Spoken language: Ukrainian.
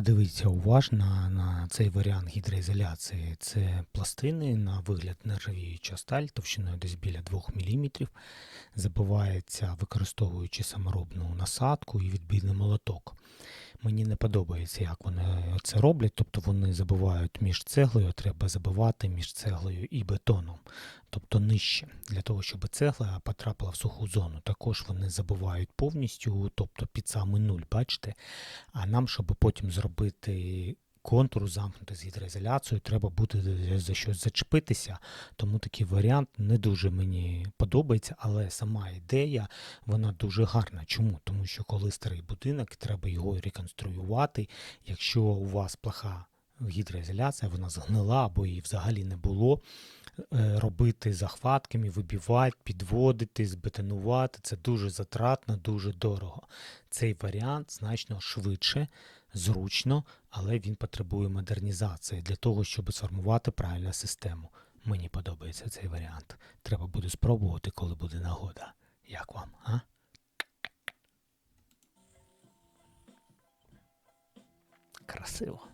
Подивіться уважно на цей варіант гідроізоляції. Це пластини на вигляд нержавіюча сталь товщиною десь біля 2 мм. Забивається, використовуючи саморобну насадку і відбійний молоток. Мені не подобається, як вони це роблять. Тобто вони забивають між цеглою, треба забивати між цеглою і бетоном, тобто нижче, для того, щоб цегла потрапила в суху зону. Також вони забивають повністю, тобто під самий нуль, бачите. А нам, щоб потім зробити контур замкнути з гідроізоляцією, треба буде за щось зачепитися. Тому такий варіант не дуже мені подобається, але сама ідея вона дуже гарна. Чому? Тому що коли старий будинок, треба його реконструювати. Якщо у вас плоха гідроізоляція, вона згнила або її взагалі не було. е, Робити захватками, вибивати, підводити, збетонувати це дуже затратно, дуже дорого. Цей варіант значно швидше, зручно, але він потребує модернізації для того, щоб сформувати правильну систему. Мені подобається цей варіант. Треба буде спробувати, коли буде нагода. Як вам, а? Красиво.